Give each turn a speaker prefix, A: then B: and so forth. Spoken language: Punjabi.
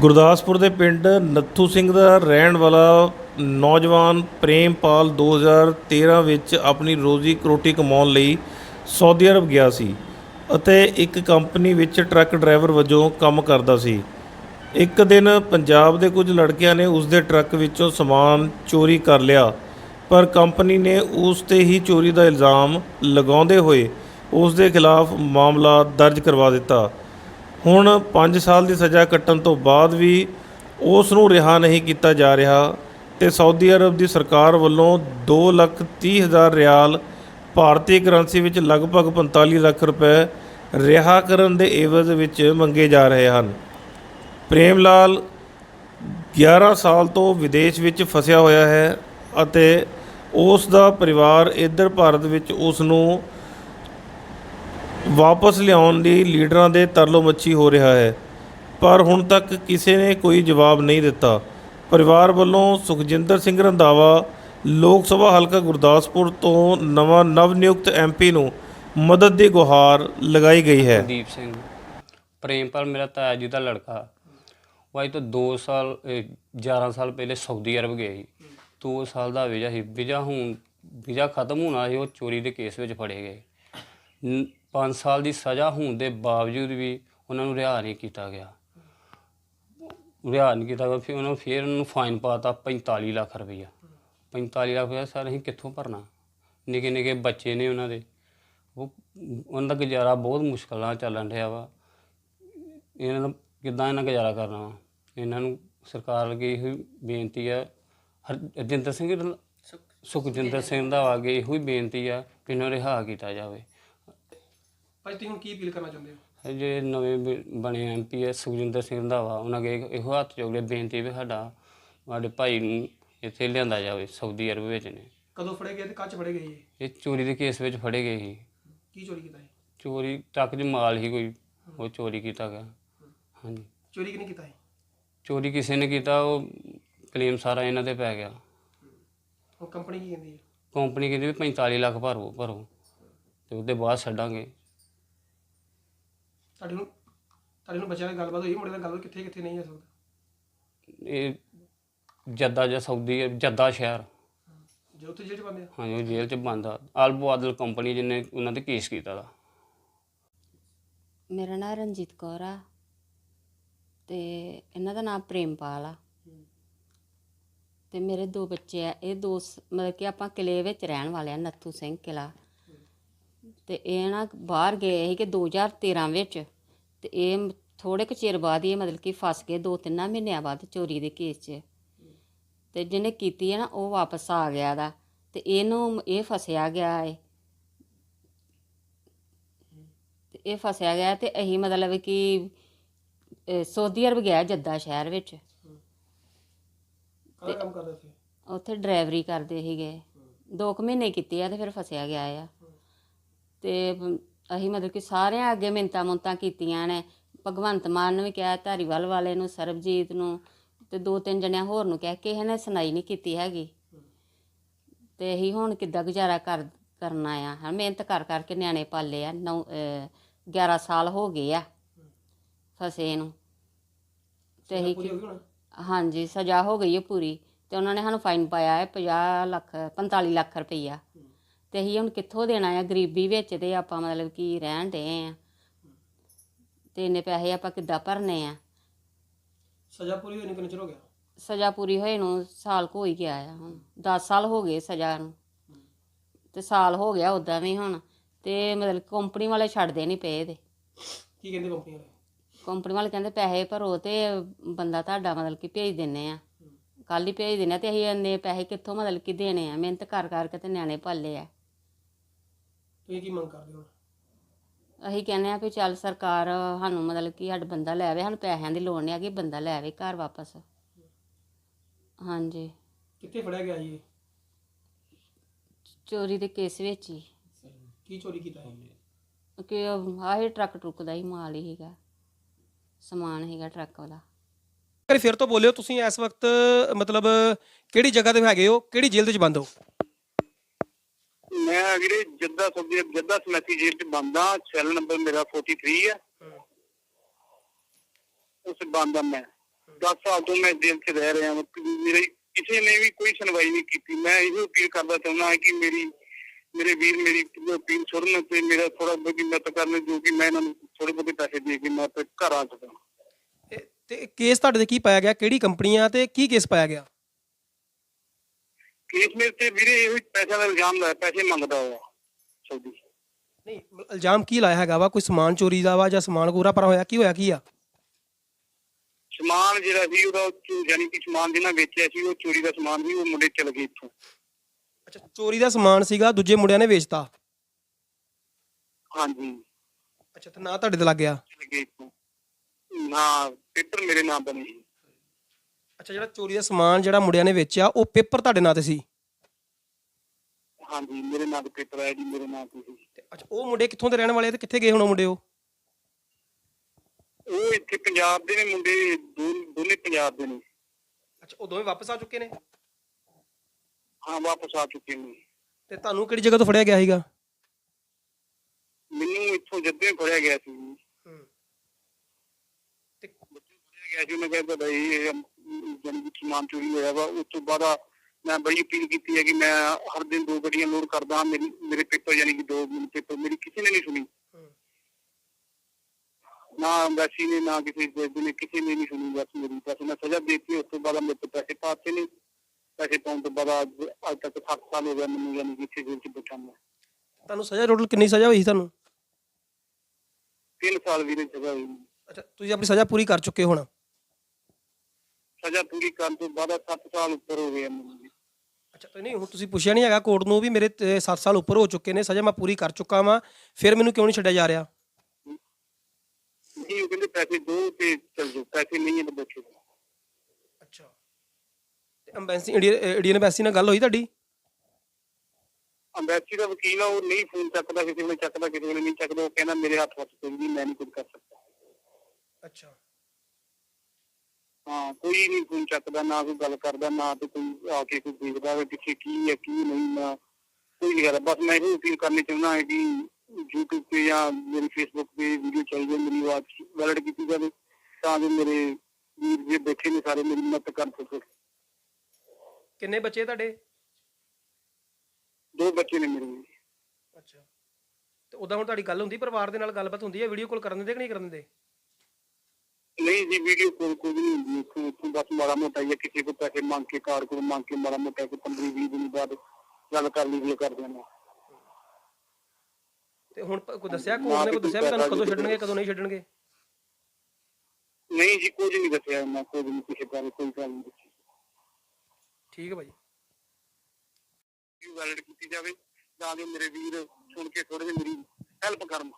A: ਗੁਰਦਾਸਪੁਰ ਦੇ ਪਿੰਡ ਨੱਥੂ ਸਿੰਘ ਦਾ ਰਹਿਣ ਵਾਲਾ ਨੌਜਵਾਨ ਪ੍ਰੇਮਪਾਲ 2013 ਵਿੱਚ ਆਪਣੀ ਰੋਜ਼ੀ ਕਰੋਟੀ ਕਮਾਉਣ ਲਈ ਸਾਊਦੀ ਅਰਬ ਗਿਆ ਸੀ ਅਤੇ ਇੱਕ ਕੰਪਨੀ ਵਿੱਚ ਟਰੱਕ ਡਰਾਈਵਰ ਵਜੋਂ ਕੰਮ ਕਰਦਾ ਸੀ। ਇੱਕ ਦਿਨ ਪੰਜਾਬ ਦੇ ਕੁਝ ਲੜਕਿਆਂ ਨੇ ਉਸ ਦੇ ਟਰੱਕ ਵਿੱਚੋਂ ਸਮਾਨ ਚੋਰੀ ਕਰ ਲਿਆ, ਪਰ ਕੰਪਨੀ ਨੇ ਉਸ ਤੇ ਹੀ ਚੋਰੀ ਦਾ ਇਲਜ਼ਾਮ ਲਗਾਉਂਦੇ ਹੋਏ ਉਸ ਦੇ ਖਿਲਾਫ ਮਾਮਲਾ ਦਰਜ ਕਰਵਾ ਦਿੱਤਾ। ਹੁਣ 5 ਸਾਲ ਦੀ ਸਜ਼ਾ ਕੱਟਣ ਤੋਂ ਬਾਅਦ ਵੀ ਉਸ ਨੂੰ ਰਿਹਾ ਨਹੀਂ ਕੀਤਾ ਜਾ ਰਿਹਾ ਤੇ ਸਾਊਦੀ ਅਰਬ ਦੀ ਸਰਕਾਰ ਵੱਲੋਂ 2 ਲੱਖ 30 ਹਜ਼ਾਰ ਰਿਆਲ ਭਾਰਤੀ ਕਰੰਸੀ ਵਿੱਚ ਲਗਭਗ 45 ਲੱਖ ਰੁਪਏ ਰਿਹਾ ਕਰਨ ਦੇ ਏਵਜ਼ ਵਿੱਚ ਮੰਗੇ ਜਾ ਰਹੇ ਹਨ। ਪ੍ਰੇਮ ਲਾਲ 11 ਸਾਲ ਤੋਂ ਵਿਦੇਸ਼ ਵਿੱਚ ਫਸਿਆ ਹੋਇਆ ਹੈ ਅਤੇ ਉਸ ਦਾ ਪਰਿਵਾਰ ਇੱਧਰ ਭਾਰਤ ਵਿੱਚ ਉਸ ਨੂੰ ਵਾਪਸ ਲਿਆਉਣ ਲਈ ਲੀਡਰਾਂ ਦੇ ਤਰਲੋ ਮੱਛੀ ਹੋ ਰਿਹਾ ਹੈ। ਪਰ ਹੁਣ ਤੱਕ ਕਿਸੇ ਨੇ ਕੋਈ ਜਵਾਬ ਨਹੀਂ ਦਿੱਤਾ। ਪਰਿਵਾਰ ਵੱਲੋਂ ਸੁਖਜਿੰਦਰ ਸਿੰਘ ਰੰਧਾਵਾ ਲੋਕ ਸਭਾ ਹਲਕਾ ਗੁਰਦਾਸਪੁਰ ਤੋਂ ਨਵਾਂ ਨਵ ਨਿਯੁਕਤ ਐਮਪੀ ਨੂੰ ਮਦਦ ਦੀ ਗੁਹਾਰ ਲਗਾਈ ਗਈ ਹੈ।
B: ਦੀਪ ਸਿੰਘ ਪ੍ਰੇਮਪਾਲ ਮੇਰਾ ਤਾਇਆ ਜੀ ਦਾ ਲੜਕਾ। ਉਹ ਅੱਜ ਤੋਂ 2 ਸਾਲ, ਇਹ 11 ਸਾਲ ਪਹਿਲੇ ਸਾਊਦੀ ਅਰਬ ਗਿਆ ਸੀ। 2 ਸਾਲ ਦਾ ਵੀਜ਼ਾ ਸੀ। ਵੀਜ਼ਾ ਹੁਣ, ਵੀਜ਼ਾ ਖਤਮ ਹੋਣਾ ਸੀ, ਉਹ ਚੋਰੀ ਦੇ ਕੇਸ ਵਿੱਚ ਫੜੇ ਗਏ। 5 ਸਾਲ ਦੀ ਸਜ਼ਾ ਹੋਣ ਦੇ ਬਾਵਜੂਦ ਵੀ ਉਹਨਾਂ ਨੂੰ ਰਿਹਾ ਨਹੀਂ ਕੀਤਾ ਗਿਆ। ਰਿਹਾ ਨਹੀਂ ਕੀਤਾ ਗਿਆ ਫਿਰ ਉਹਨਾਂ ਨੂੰ ਫਿਰ ਉਹਨਾਂ ਨੂੰ ਫਾਈਨ ਪਾਤਾ 45 ਲੱਖ ਰੁਪਈਆ। 45 ਲੱਖ ਰੁਪਈਆ ਸਰ ਅਸੀਂ ਕਿੱਥੋਂ ਭਰਨਾ? ਨਿੱਕੇ ਨਿੱਕੇ ਬੱਚੇ ਨੇ ਉਹਨਾਂ ਦੇ। ਉਹ ਉਹਨਾਂ ਦਾ ਗੁਜ਼ਾਰਾ ਬਹੁਤ ਮੁਸ਼ਕਲ ਨਾਲ ਚੱਲਣ ਰਿਹਾ ਵਾ। ਇਹਨਾਂ ਦਾ ਕਿੱਦਾਂ ਇਹਨਾਂ ਗੁਜ਼ਾਰਾ ਕਰਨਾ ਵਾ? ਇਹਨਾਂ ਨੂੰ ਸਰਕਾਰ ਅੱਗੇ ਇਹੋ ਬੇਨਤੀ ਹੈ ਹਰਜਿੰਦਰ ਸਿੰਘ ਸੁਖਜਿੰਦਰ ਸਿੰਘ ਦਾ ਅੱਗੇ ਇਹੋ ਹੀ ਬੇਨਤੀ ਆ ਕਿ ਇਹਨਾਂ ਰਿਹਾ ਕੀਤਾ ਜਾਵੇ।
C: ਭਾਈ ਤੁਸੀਂ ਹੁਣ ਕੀ ਅਪੀਲ ਕਰਨਾ ਚਾਹੁੰਦੇ ਹੋ?
B: ਜੇ ਨਵੇਂ ਬ- ਬਣੇ ਐਮਪੀ ਐ ਸੁਖਜਿੰਦਰ ਸਿੰਘ ਰੰਧਾਵਾ ਉਹਨਾਂ ਅੱਗੇ ਇਹੋ ਹੱਥ ਜੋੜੇ ਬੇਨਤੀ ਵੀ ਸਾਡਾ ਸਾਡੇ ਭਾਈ ਨੂੰ ਇੱਥੇ ਲਿਆਂਦਾ ਜਾਵੇ ਸਾਊਦੀ ਅਰਬ ਵਿੱਚ ਨੇ।
C: ਕਦੋਂ ਫੜੇ ਗਏ ਤੇ ਕੱਚ ਫੜੇ ਗਏ ਇਹ?
B: ਇਹ ਚੋਰੀ ਦੇ ਕੇਸ ਵਿੱਚ ਫੜੇ ਗਏ ਸੀ।
C: ਕੀ ਚੋਰੀ ਕੀਤਾ ਇਹ?
B: ਚੋਰੀ ਟਰੱਕ 'ਚ ਮਾਲ ਹੀ ਕੋਈ ਉਹ ਚੋਰੀ ਕੀਤਾ ਗਿਆ। ਹਾਂਜੀ।
C: ਚੋਰੀ ਕਿਹਨੇ ਕੀਤਾ ਇਹ?
B: ਚੋਰੀ ਕਿਸੇ ਨੇ ਕੀਤਾ ਉਹ ਕਲੇਮ ਸਾਰਾ ਇਹਨਾਂ ਤੇ ਪੈ ਗਿਆ।
C: ਹੁਣ ਕੰਪਨੀ ਕੀ ਕਹਿੰਦੀ ਹੈ?
B: ਕੰਪਨੀ ਕਹਿੰਦੀ ਵੀ 45 ਲੱਖ ਭਰੋ ਭਰੋ। ਤੇ ਉਹਦੇ ਬਾਅਦ ਛੱਡਾਂਗੇ।
C: ਤੁਹਾਡੇ ਨੂੰ ਤੁਹਾਡੇ ਨੂੰ ਬੱਚਿਆਂ ਨਾਲ ਗੱਲਬਾਤ ਹੋਈ ਮੁੰਡੇ ਨਾਲ ਗੱਲਬਾਤ ਕਿੱਥੇ ਕਿੱਥੇ ਨਹੀਂ ਹੋ ਸਕਦਾ
B: ਇਹ ਜੱਦਾ ਜਾਂ ਸਾਊਦੀ ਜੱਦਾ ਸ਼ਹਿਰ।
C: ਜੇ ਉੱਥੇ ਜੇਲ੍ਹ ਚ ਬੰਦੇ ਆ?
B: ਹਾਂਜੀ ਉਹ ਜੇਲ੍ਹ 'ਚ ਬੰਦ। ਆ ਅਲਬੋ ਆਦਲ ਕੰਪਨੀ ਜਿਹਨੇ ਉਹਨਾਂ ਤੇ ਕੇਸ ਕੀਤਾ ਦਾ।
D: ਮੇਰਾ ਨਾਮ ਰਣਜੀਤ ਕੌਰ ਆ ਤੇ ਇਹਨਾਂ ਦਾ ਨਾਮ ਪ੍ਰੇਮਪਾਲ ਆ। ਤੇ ਮੇਰੇ ਦੋ ਬੱਚੇ ਆ। ਇਹ ਦੋ ਸ- ਮਤਲਬ ਕਿ ਆਪਾਂ ਕਿਲੇ ਵਿੱਚ ਰਹਿਣ ਵਾਲੇ ਆ ਨੱਥੂ ਸਿੰਘ ਕਿਲਾ ਤੇ ਇਹ ਨਾ ਬਾਹਰ ਗਏ ਸੀ ਕਿ 2013 ਵਿੱਚ ਤੇ ਇਹ ਥੋੜੇ ਕੁ ਚਿਰ ਬਾਅਦ ਹੀ ਇਹ ਮਤਲਬ ਕਿ ਫਸ ਗਏ ਦੋ ਤਿੰਨਾਂ ਮਹੀਨਿਆਂ ਬਾਅਦ ਚੋਰੀ ਦੇ ਕੇਸ 'ਚ। ਤੇ ਜਿਹਨੇ ਕੀਤੀ ਹੈ ਨਾ ਉਹ ਵਾਪਸ ਆ ਗਿਆ ਦਾ ਤੇ ਇਹਨੂੰ ਇਹ ਫਸਿਆ ਗਿਆ ਏ। ਤੇ ਇਹ ਫਸਿਆ ਗਿਆ ਤੇ ਅਸੀਂ ਮਤਲਬ ਕਿ ਅਹ, ਸਾਊਦੀ ਅਰਬ ਗਿਆ ਜੱਦਾ ਸ਼ਹਿਰ ਵਿੱਚ।
C: ਕੰਮ ਕਰਦਾ ਸੀ?
D: ਉੱਥੇ ਡਰਾਈਵਰੀ ਕਰਦੇ ਸੀਗੇ। ਦੋ ਕੁ ਮਹੀਨੇ ਕੀਤੇ ਆ ਤੇ ਫਿਰ ਫਸਿਆ ਗਿਆ ਆ। ਤੇ ਅਸੀਂ ਮਤਲਬ ਕਿ ਸਾਰਿਆਂ ਅੱਗੇ ਮਿੰਤਾ ਮੁੰਤਾਂ ਕੀਤੀਆਂ ਨੇ। ਭਗਵੰਤ ਮਾਨ ਨੂੰ ਵੀ ਕਿਹਾ ਧਾਰੀਵਾਲ ਵਾਲੇ ਨੂੰ ਸਰਬਜੀਤ ਨੂੰ ਤੇ ਦੋ ਤਿੰਨ ਜਣਿਆਂ ਹੋਰ ਨੂੰ ਕਿਹਾ ਕਿਸੇ ਨੇ ਸੁਣਾਈ ਨਹੀਂ ਕੀਤੀ ਹੈਗੀ। ਤੇ ਅਸੀਂ ਹੁਣ ਕਿੱਦਾਂ ਗੁਜ਼ਾਰਾ ਕਰ ਕਰਨਾ ਆ? ਹਾਂ ਮਿਹਨਤ ਕਰ ਕਰਕੇ ਨਿਆਣੇ ਪਾਲੇ ਆ। ਨੌ 11 ਸਾਲ ਹੋ ਗਏ ਆ ਫਸੇ ਨੂੰ। ਤੇ ਅਸੀਂ ਹਾਂਜੀ ਸਜ਼ਾ ਹੋ ਗਈ ਹੈ ਪੂਰੀ। ਤੇ ਉਹਨਾਂ ਨੇ ਸਾਨੂੰ ਫਾਈਨ ਪਾਇਆ ਹੈ 50 ਲੱਖ 45 ਲੱਖ ਰੁਪਈਆ। ਤੇ ਅਸੀਂ ਹੁਣ ਕਿੱਥੋਂ ਦੇਣਾ ਆ? ਗਰੀਬੀ ਵਿੱਚ ਤੇ ਆਪਾਂ ਮਤਲਬ ਕਿ ਰਹਿਣ ਦੇ ਆ। ਤੇ ਇੰਨੇ ਪੈਸੇ ਆਪਾਂ ਕਿੱਦਾਂ ਭਰਨੇ ਆ?
C: ਸਜ਼ਾ ਪੂਰੀ ਹੋਈ ਨੂੰ ਕਿੰਨਾ ਚਿਰ ਹੋ ਗਿਆ?
D: ਸਜ਼ਾ ਪੂਰੀ ਹੋਏ ਨੂੰ ਸਾਲ ਕੁ ਹੋ ਗਿਆ ਆ ਹੁਣ। 10 ਸਾਲ ਹੋ ਗਏ ਸਜ਼ਾ ਨੂੰ। ਤੇ ਸਾਲ ਹੋ ਗਿਆ ਉਦਾਂ ਵੀ ਹੁਣ। ਤੇ ਮਤਲਬ ਕੰਪਨੀ ਵਾਲੇ ਛੱਡਦੇ ਨਹੀਂ ਪਏ ਤੇ
C: ਕੀ ਕਹਿੰਦੇ ਕੰਪਨੀ ਵਾਲੇ?
D: ਕੰਪਨੀ ਵਾਲੇ ਕਹਿੰਦੇ ਪੈਸੇ ਭਰੋ ਤੇ ਬੰਦਾ ਤੁਹਾਡਾ ਮਤਲਬ ਕਿ ਭੇਜ ਦਿੰਨੇ ਆ। ਕੱਲ ਹੀ ਭੇਜ ਦਿੰਨੇ ਆ ਤੇ ਅਸੀਂ ਇੰਨੇ ਪੈਸੇ ਕਿੱਥੋਂ ਮਤਲਬ ਕਿ ਦੇਣੇ ਆ? ਮਿਹਨਤ ਕਰ ਕਰਕੇ ਤੇ ਨਿਆਣੇ ਪਾਲੇ ਆ।
C: ਤੁਸੀਂ ਕੀ ਮੰਗ ਕਰਦੇ ਹੋ?
D: ਅਸੀਂ ਕਹਿੰਦੇ ਆ ਵੀ ਚੱਲ ਸਰਕਾਰ ਸਾਨੂੰ ਮਤਲਬ ਕਿ ਸਾਡਾ ਬੰਦਾ ਲੈ ਆਵੇ ਸਾਨੂੰ ਪੈਸਿਆਂ ਦੀ ਲੋੜ ਨਹੀਂ ਹੈਗੀ ਬੰਦਾ ਲੈ ਆਵੇ ਘਰ ਵਾਪਸ। ਹਾਂਜੀ।
C: ਕਿੱਥੇ ਫੜਿਆ ਗਿਆ ਜੀ ਇਹ?
D: ਚੋਰੀ ਦੇ ਕੇਸ ਵਿੱਚ ਹੀ।
C: ਕੀ ਚੋਰੀ ਕੀਤਾ ਇਹ
D: ਕਿ ਆਹੇ ਟਰੱਕ ਟਰੁੱਕ ਦਾ ਹੀ ਮਾਲ ਹੀ ਹੈਗਾ ਸਮਾਨ ਹੈਗਾ ਟਰੱਕ ਵਾਲਾ।
C: ਕਰੀ ਫਿਰ ਤੋਂ ਬੋਲਿਓ ਤੁਸੀਂ ਇਸ ਵਕਤ ਮਤਲਬ ਕਿਹੜੀ ਜਗ੍ਹਾ ਤੇ ਹੈਗੇ ਹੋ ਕਿਹੜੀ ਜੇਲ੍ਹ ਦੇ ਵਿੱਚ ਬੰਦ ਹੋ?
E: ਮੈਂ ਵੀਰੇ ਜੱਦਾ ਸਬਜ਼ੀ ਜੱਦਾ ਸਮੈਸੀ ਜੇਲ੍ਹ ਚ ਬੰਦਾ ਸੈੱਲ ਨੰਬਰ ਮੇਰਾ 43 ਹੈ। ਉਸ ਬੰਦਾ ਮੈਂ। 10 ਸਾਲ ਤੋਂ ਮੈਂ ਜੇਲ੍ਹ 'ਚ ਰਹਿ ਰਿਹਾ ਹਾਂ ਮੇਰੇ ਕਿਸੇ ਨੇ ਵੀ ਕੋਈ ਸੁਣਵਾਈ ਨਹੀਂ ਕੀਤੀ। ਮੈਂ ਇਹੋ ਅਪੀਲ ਕਰਦਾ ਚਾਹੁੰਦਾ ਹਾਂ ਕਿ ਮੇਰੀ ਮੇਰੇ ਵੀਰ ਮੇਰੀ ਅਪੀਲ ਸੁਣਨ ਤੇ ਮੇਰਾ ਥੋੜਾ ਬਹੁਤੀ ਮਦਦ ਕਰਨ ਜੋ ਕਿ ਮੈਂ ਇਹਨਾਂ ਨੂੰ ਥੋੜੇ ਬਹੁਤੇ ਪੈਸੇ ਦੇ ਕੇ ਮੈਂ ਆਪਣੇ ਘਰ ਆ ਸਕਾਂ।
C: ਤੇ ਕੇਸ ਤੁਹਾਡੇ ਤੇ ਕੀ ਪਾਇਆ ਗਿਆ? ਕਿਹੜੀ ਕੰਪਨੀ ਆ ਤੇ ਕੀ ਕੇਸ ਪਾਇਆ ਗਿਆ?
E: ਕੇਸ ਮੇਰੇ ਤੇ ਵੀਰੇ ਇਹੋ ਹੀ ਪੈਸਿਆਂ ਦਾ ਇਲਜ਼ਾਮ ਲਾਇਆ ਪੈਸੇ ਮੰਗਦਾ ਹੋਇਆ ਸੌਦੀ।
C: ਨਹੀਂ ਇਲਜ਼ਾਮ ਕੀ ਲਾਇਆ ਹੈਗਾ ਵਾ? ਕੋਈ ਸਮਾਨ ਚੋਰੀ ਦਾ ਵਾ ਜਾਂ ਸਮਾਨ ਕੋਰਾ ਪਰ ਹੋਇਆ? ਕੀ ਹੋਇਆ ਕੀ ਆ?
E: ਸਮਾਨ ਜਿਹੜਾ ਸੀ ਉਹਦਾ ਉਹ ਚੋ- ਯਾਨੀ ਕਿ ਸਮਾਨ ਜਿਹਨਾਂ ਵੇਚਿਆ ਸੀ ਉਹ ਚੋਰੀ ਦਾ ਸਮਾਨ ਸੀ ਉਹ ਮੁੰਡੇ ਚਲ ਗਏ ਇੱਥੋਂ।
C: ਅੱਛਾ ਚੋਰੀ ਦਾ ਸਮਾਨ ਸੀਗਾ ਦੂਜੇ ਮੁੰਡਿਆਂ ਨੇ ਵੇਚਤਾ?
E: ਹਾਂਜੀ।
C: ਅੱਛਾ ਤੇ ਨਾ ਤੁਹਾਡੇ ਤੇ ਲੱਗ ਗਿਆ?
E: ਚਲ ਗਏ ਇੱਥੋਂ। ਨਾ ਪੇਪਰ ਮੇਰੇ ਨਾਮ ਬਣੇ ਸੀ।
C: ਅੱਛਾ ਜਿਹੜਾ ਚੋਰੀ ਦਾ ਸਮਾਨ ਜਿਹੜਾ ਮੁੰਡਿਆਂ ਨੇ ਵੇਚਿਆ ਉਹ ਪੇਪਰ ਤੁਹਾਡੇ ਨਾਂ ਤੇ ਸੀ?
E: ਹਾਂਜੀ ਮੇਰੇ ਨਾਮ ਤੇ ਪੇਪਰ ਆਇਆ ਜੀ ਮੇਰੇ ਨਾਮ ਤੇ ਸੀ
C: ਤੇ ਅੱਛਾ ਉਹ ਮੁੰਡੇ ਕਿੱਥੋਂ ਦੇ ਰਹਿਣ ਵਾਲੇ ਆ ਤੇ ਕਿੱਥੇ ਗਏ ਹੁਣ ਉਹ ਮੁੰਡੇ ਉਹ?
E: ਉਹ ਇੱਥੇ ਪੰਜਾਬ ਦੇ ਨੇ ਮੁੰਡੇ ਦੋ- ਦੋਨੇ ਪੰਜਾਬ ਦੇ ਨੇ।
C: ਅੱਛਾ ਉਹ ਦੋਵੇਂ ਵਾਪਸ ਆ ਚੁੱਕੇ ਨੇ?
E: ਹਾਂ ਵਾਪਸ ਆ ਚੁੱਕੇ ਨੇ।
C: ਤੇ ਤੁਹਾਨੂੰ ਕਿਹੜੀ ਜਗ੍ਹਾ ਤੋਂ ਫੜਿਆ ਗਿਆ ਸੀਗਾ?
E: ਮੈਨੂੰ ਇੱਥੋਂ ਜੱਦੇ ਫੜਿਆ ਗਿਆ ਸੀ।
C: ਤੇ
E: ਫੜਿਆ ਗਿਆ ਸੀ ਮੈਂ ਕਹਿੰਦਾ ਬਈ ਇਹ ਜਨ ਸਮਾਨ ਚੋਰੀ ਹੋਇਆ ਵਾ ਉਸ ਤੋਂ ਬਾਅਦ ਮੈਂ ਬੜੀ ਅਪੀਲ ਕੀਤੀ ਹੈ ਕਿ ਮੈਂ ਹਰ ਦਿਨ ਦੋ ਗੱਡੀਆਂ ਲੋਡ ਕਰਦਾ। ਮੇਰੀ ਮੇਰੇ ਪੇਪਰ ਯਾਨੀ ਕਿ ਦੋ ਪੇਪਰ ਮੇਰੀ ਕਿਸੇ ਨੇ ਨਹੀਂ ਸੁਣੀ। ਨਾ ਅੰਬੈਸੀ ਨੇ ਨਾ ਕਿਸੇ ਜੱਜ ਨੇ ਕਿਸੇ ਨੇ ਨਹੀਂ ਸੁਣੀ ਬਸ ਮੇਰੀ ਬਸ ਮੈਂ ਸਜ਼ਾ ਦੇ ਦਿੱਤੀ ਉਸ ਤੋਂ ਬਾਅਦ ਮੇਰੇ ਪੈਸੇ ਪਾਤੇ ਨੇ। ਪੈਸੇ ਪਾਉਣ ਤੋਂ ਬਾਅਦ ਅੱਜ ਤੱਕ 7 ਸਾਲ ਹੋ ਗਏ ਮੈਨੂੰ ਯਾਨੀ ਕਿ ਇੱਥੇ ਜੇਲ੍ਹ 'ਚ ਬੈਠਾ ਮੈਂ।
C: ਤੁਹਾਨੂੰ ਸਜ਼ਾ ਟੋਟਲ ਕਿੰਨੀ ਸਜ਼ਾ ਹੋਈ ਸੀ ਤੁਹਾਨੂੰ?
E: 3 ਸਾਲ ਵੀਰੇ ਸਜ਼ਾ ਹੋਈ।
C: ਅੱਛਾ ਤੁਸੀਂ ਆਪਣੀ ਸਜ਼ਾ ਪੂਰੀ ਕਰ ਚੁੱਕੇ ਹੋ ਹੁਣ?
E: ਸਜ਼ਾ ਪੂਰੀ ਕਰਨ ਤੋਂ ਬਾਅਦ 7 ਸਾਲ ਉੱਪਰ ਹੋ ਗਏ ਮੈਨੂੰ ਜੀ।
C: ਅੱਛਾ ਤੇ ਨਹੀਂ ਹੁਣ ਤੁਸੀਂ ਪੁੱਛਿਆ ਨਹੀਂ ਹੈਗਾ ਕੋਰਟ ਨੂੰ ਵੀ ਮੇਰੇ 7 ਸਾਲ ਉੱਪਰ ਹੋ ਚੁੱਕੇ ਨੇ ਸਜ਼ਾ ਮੈਂ ਪੂਰੀ ਕਰ ਚੁੱਕਾ ਵਾਂ ਫਿਰ ਮੈਨੂੰ ਕਿਉਂ ਨਹੀਂ ਛੱਡਿਆ ਜਾ ਰਿਹਾ?
E: ਨਹੀਂ ਉਹ ਕਹਿੰਦੇ ਪੈਸੇ ਦੋ ਤੇ ਚੱਲ ਜਾਓ ਪੈਸੇ ਨਹੀਂ ਹੈ ਤਾਂ ਬੈਠੋ
C: ਅੱਛਾ। ਤੇ ਅੰਬੈਸੀ ਇੰਡੀਅਨ ਐਮਬੈਸੀ ਨਾਲ ਗੱਲ ਹੋਈ ਤੁਹਾਡੀ?
E: ਅੰਬੈਸੀ ਦਾ ਵਕੀਲ ਆ ਉਹ ਨਹੀਂ ਫੋਨ ਚੱਕਦਾ ਕਿਸੇ ਵੇਲੇ ਚੱਕਦਾ ਕਿਸੇ ਵੇਲੇ ਨਹੀਂ ਚੱਕਦਾ ਉਹ ਕਹਿੰਦਾ ਮੇਰੇ ਹੱਥ ਵਿੱਚ ਕੋਈ ਨਹੀਂ ਮੈਂ ਨਹੀਂ ਕੁਝ ਕਰ ਸਕਦਾ।
C: ਅੱਛਾ।
E: ਹਾਂ ਕੋਈ ਨਹੀਂ ਫੋਨ ਚੱਕਦਾ ਨਾ ਕੋਈ ਗੱਲ ਕਰਦਾ ਨਾ ਤੇ ਕੋਈ ਆ ਕੇ ਕੋਈ ਦੇਖਦਾ ਵੀ ਪਿੱਛੇ ਕੀ ਹੈ ਕੀ ਨਹੀਂ ਨਾ ਕੋਈ ਨਹੀਂ ਕਰਦਾ। ਬਸ ਮੈਂ ਇਹ ਅਪੀਲ ਕਰਨੀ ਚਾਹੁੰਦਾ ਹਾਂ ਕਿ YouTube ਤੇ ਜਾਂ ਮੇਰੀ Facebook ਤੇ ਵੀਡੀਓ ਚੱਲ ਜਾਏ ਮੇਰੀ ਆਵਾਜ਼ ਵੈਲਿਡ ਕੀਤੀ ਜਾਵੇ ਤਾਂ ਜੋ ਮੇਰੇ ਵੀਰ ਜੇ ਬੈਠੇ ਨੇ ਸਾਰੇ ਮੇਰੀ ਮਦਦ ਕਰ ਸਕਣ।
C: ਕਿੰਨੇ ਬੱਚੇ ਤੁਹਾਡੇ?
E: ਦੋ ਬੱਚੇ ਨੇ ਮੇਰੇ
C: ਅੱਛਾ। ਤੇ ਉਦਾਂ ਹੁਣ ਤੁਹਾਡੀ ਗੱਲ ਹੁੰਦੀ ਪਰਿਵਾਰ ਦੇ ਨਾਲ ਗੱਲਬਾਤ ਹੁੰਦੀ ਹੈ ਵੀਡੀਓ ਕਾਲ ਕਰਨ ਦਿੰਦੇ ਕਿ ਨਹੀਂ ਕਰਨ ਦਿੰਦੇ?
E: ਨਹੀਂ ਜੀ ਵੀਡੀਓ ਕੋਲ ਕੋਈ ਨਹੀਂ ਹੁੰਦੀ ਇੱਥੋਂ ਇੱਥੋਂ ਬਸ ਮਾੜਾ ਮੋਟਾ ਹੈ, ਕਿਸੇ ਕੋ ਪੈਸੇ ਮੰਗ ਕੇ ਕਾਰ ਕੋਲ ਮੰਗ ਕੇ ਮਾੜਾ ਮੋਟਾ ਕੋਈ 15 20 ਦਿਨ ਬਾਅਦ ਗੱਲ ਕਰ ਲਈ ਕਰ ਦੇਣਾ
C: ਤੇ ਹੁਣ ਕੋਈ ਦੱਸਿਆ ਕੋਰਟ ਨੇ ਕੋਈ ਦੱਸਿਆ ਵੀ ਤੁਹਾਨੂੰ ਕਦੋਂ ਛੱਡਣਗੇ ਕਦੋਂ ਨਹੀਂ ਛੱਡਣਗੇ?
E: ਨਹੀਂ ਜੀ ਕੁਝ ਨਹੀਂ ਦੱਸਿਆ ਮੈਂ ਕੁਝ ਨਹੀਂ ਕਿਸੇ ਬਾਰੇ ਕੋਈ ਗੱਲ ਨਹੀਂ ਦੱਸੀ।
C: ਠੀਕ ਹੈ ਭਾਈ।
E: ਵੈਲਿਡ ਕੀਤੀ ਜਾਵੇ ਤਾਂ ਜੋ ਮੇਰੇ ਵੀਰ ਸੁਣ ਕੇ ਥੋੜੇ ਜਿਹੀ ਮੇਰੀ ਹੈਲਪ ਕਰਨ।